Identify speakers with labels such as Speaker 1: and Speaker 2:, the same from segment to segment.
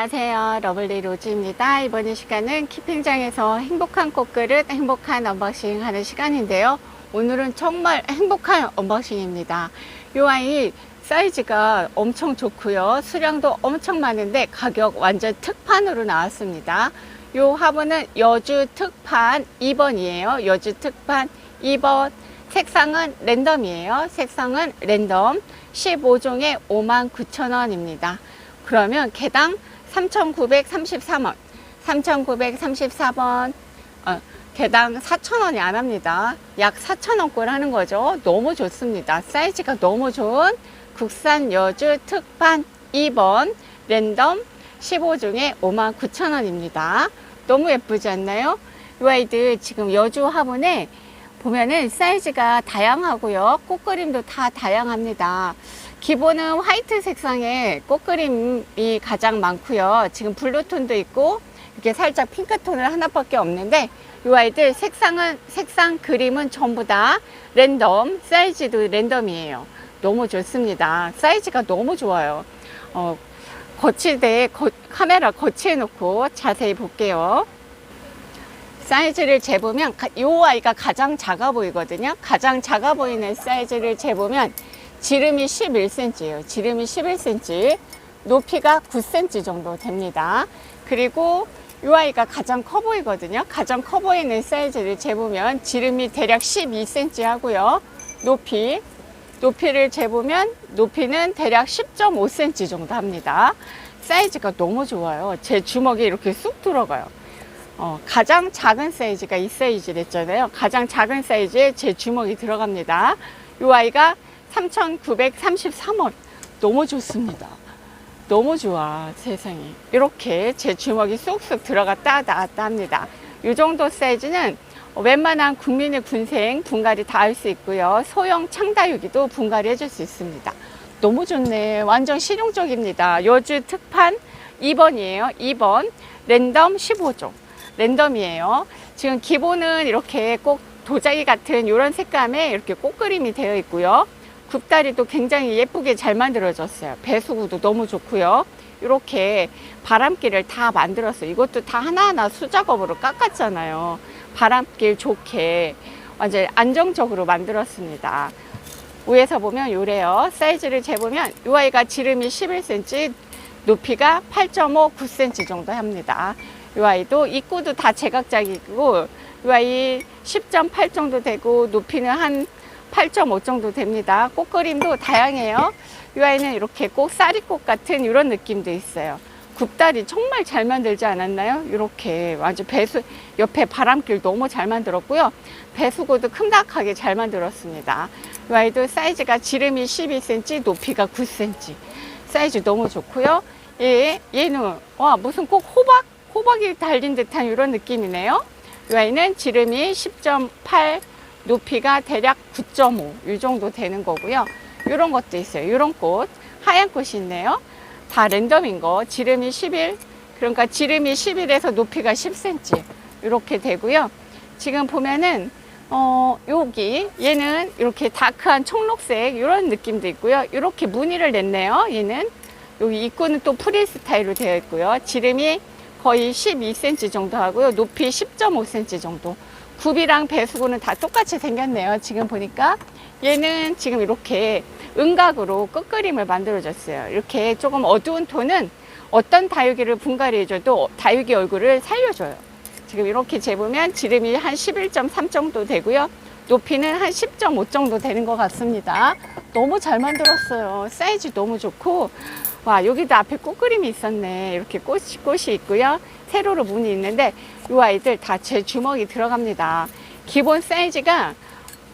Speaker 1: 안녕하세요. 러블리 로즈입니다. 이번 이 시간은 키핑장에서 행복한 꽃그릇, 행복한 언박싱 하는 시간인데요. 오늘은 정말 행복한 언박싱입니다. 이 아이 사이즈가 엄청 좋고요. 수량도 엄청 많은데 가격 완전 특판으로 나왔습니다. 이 화분은 여주 특판 2번이에요. 여주 특판 2번. 색상은 랜덤이에요. 색상은 랜덤. 15종에 59,000원입니다. 그러면 개당 3,933원, 3,934번, 어, 개당 4,000원이 안 합니다. 약 4,000원 꼴 하는 거죠. 너무 좋습니다. 사이즈가 너무 좋은 국산 여주 특판 2번 랜덤 15중에 59,000원입니다. 너무 예쁘지 않나요? 이 아이들 지금 여주 화분에 보면은 사이즈가 다양하고요. 꽃그림도 다 다양합니다. 기본은 화이트 색상의 꽃그림이 가장 많고요. 지금 블루톤도 있고 이렇게 살짝 핑크톤을 하나밖에 없는데 이 아이들 색상은 색상 그림은 전부 다 랜덤 사이즈도 랜덤이에요. 너무 좋습니다. 사이즈가 너무 좋아요. 어, 거치대 거- 카메라 거치해 놓고 자세히 볼게요. 사이즈를 재보면 가- 이 아이가 가장 작아 보이거든요. 가장 작아 보이는 사이즈를 재보면 지름이 11cm예요. 지름이 11cm, 높이가 9cm 정도 됩니다. 그리고 이 아이가 가장 커 보이거든요. 가장 커 보이는 사이즈를 재보면 지름이 대략 12cm 하고요. 높이, 높이를 재보면 높이는 대략 10.5cm 정도 합니다. 사이즈가 너무 좋아요. 제 주먹에 이렇게 쑥 들어가요. 어, 가장 작은 사이즈가 이 사이즈랬잖아요. 가장 작은 사이즈에 제 주먹이 들어갑니다. 이 아이가 3,933원. 너무 좋습니다. 너무 좋아, 세상에. 이렇게 제 주먹이 쑥쑥 들어갔다 나왔다 합니다. 이 정도 사이즈는 웬만한 국민의 군생 분갈이 다 할 수 있고요. 소형 창다육이도 분갈이 해줄 수 있습니다. 너무 좋네. 완전 실용적입니다. 여주 특판 2번이에요. 2번. 랜덤 15종. 랜덤이에요. 지금 기본은 이렇게 꼭 도자기 같은 이런 색감에 이렇게 꽃그림이 되어 있고요. 굽다리도 굉장히 예쁘게 잘 만들어졌어요. 배수구도 너무 좋고요. 이렇게 바람길을 다 만들었어요. 이것도 다 하나하나 수작업으로 깎았잖아요. 바람길 좋게 완전 안정적으로 만들었습니다. 위에서 보면 요래요. 사이즈를 재보면 이 아이가 지름이 11cm, 높이가 8.5, 9cm 정도 합니다. 이 아이도 입구도 다 제각각이고 이 아이 10.8 정도 되고 높이는 한 8.5 정도 됩니다. 꽃그림도 다양해요. 이 아이는 이렇게 꼭 쌀이꽃 같은 이런 느낌도 있어요. 굽다리 정말 잘 만들지 않았나요? 이렇게 완전 배수 옆에 바람길 너무 잘 만들었고요. 배수구도 큼닥하게 잘 만들었습니다. 이 아이도 사이즈가 지름이 12cm, 높이가 9cm. 사이즈 너무 좋고요. 얘, 얘는 와 무슨 꼭 호박 호박이 달린 듯한 이런 느낌이네요. 이 아이는 지름이 10.8, 높이가 대략 9.5 이 정도 되는 거고요. 이런 것도 있어요. 이런 꽃 하얀 꽃이 있네요. 다 랜덤인 거 지름이 11 그러니까 지름이 11에서 높이가 10cm 이렇게 되고요. 지금 보면은 어 여기 얘는 이렇게 다크한 청록색 이런 느낌도 있고요. 이렇게 무늬를 냈네요. 얘는 여기 입구는 또 프리 스타일로 되어 있고요. 지름이 거의 12cm 정도 하고요. 높이 10.5cm 정도. 굽이랑 배수구는 다 똑같이 생겼네요. 지금 보니까 얘는 지금 이렇게 은각으로 끝그림을 만들어줬어요. 이렇게 조금 어두운 톤은 어떤 다육이를 분갈이 해줘도 다육이 얼굴을 살려줘요. 지금 이렇게 재보면 지름이 한 11.3 정도 되고요. 높이는 한 10.5 정도 되는 것 같습니다. 너무 잘 만들었어요. 사이즈 너무 좋고, 와, 여기도 앞에 꽃그림이 있었네. 이렇게 꽃이, 꽃이 있고요. 세로로 문이 있는데, 이 아이들 다 제 주먹이 들어갑니다. 기본 사이즈가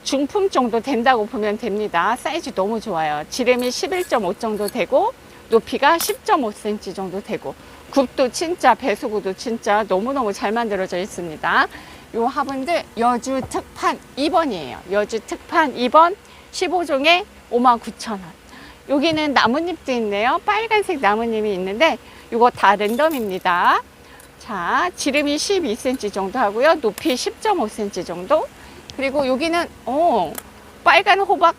Speaker 1: 중품 정도 된다고 보면 됩니다. 사이즈 너무 좋아요. 지름이 11.5 정도 되고, 높이가 10.5cm 정도 되고, 굽도 진짜, 배수구도 진짜 너무너무 잘 만들어져 있습니다. 요 화분들 여주 특판 2번이에요. 여주 특판 2번 15종에 59,000원. 여기는 나뭇잎도 있네요. 빨간색 나뭇잎이 있는데 이거 다 랜덤입니다. 자, 지름이 12cm 정도 하고요. 높이 10.5cm 정도. 그리고 여기는 어, 빨간 호박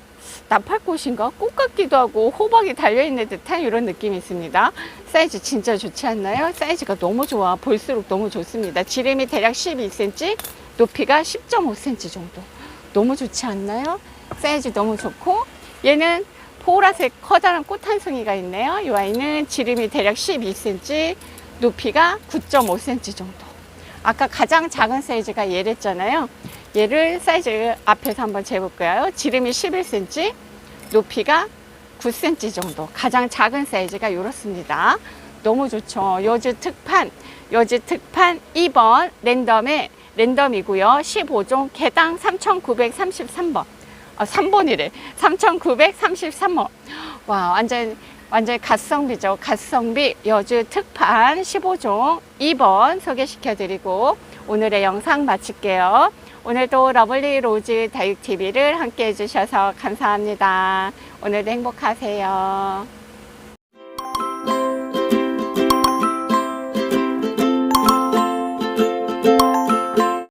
Speaker 1: 나팔꽃인가? 꽃 같기도 하고 호박이 달려있는 듯한 이런 느낌이 있습니다. 사이즈 진짜 좋지 않나요? 사이즈가 너무 좋아. 볼수록 너무 좋습니다. 지름이 대략 12cm, 높이가 10.5cm 정도. 너무 좋지 않나요? 사이즈 너무 좋고 얘는 보라색 커다란 꽃 한 송이가 있네요. 이 아이는 지름이 대략 12cm, 높이가 9.5cm 정도. 아까 가장 작은 사이즈가 얘랬잖아요. 얘를 사이즈 앞에서 한번 재볼까요? 지름이 11cm, 높이가 9cm 정도. 가장 작은 사이즈가 이렇습니다. 너무 좋죠. 여주 특판, 여주 특판 2번 랜덤에 랜덤이고요. 15종 개당 3,933번. 아, 3번이래. 3,933원. 와, 완전, 완전 갓성비죠. 갓성비 여주 특판 15종 2번 소개시켜 드리고 오늘의 영상 마칠게요. 오늘도 러블리 로즈 다육TV를 함께 해주셔서 감사합니다. 오늘도 행복하세요.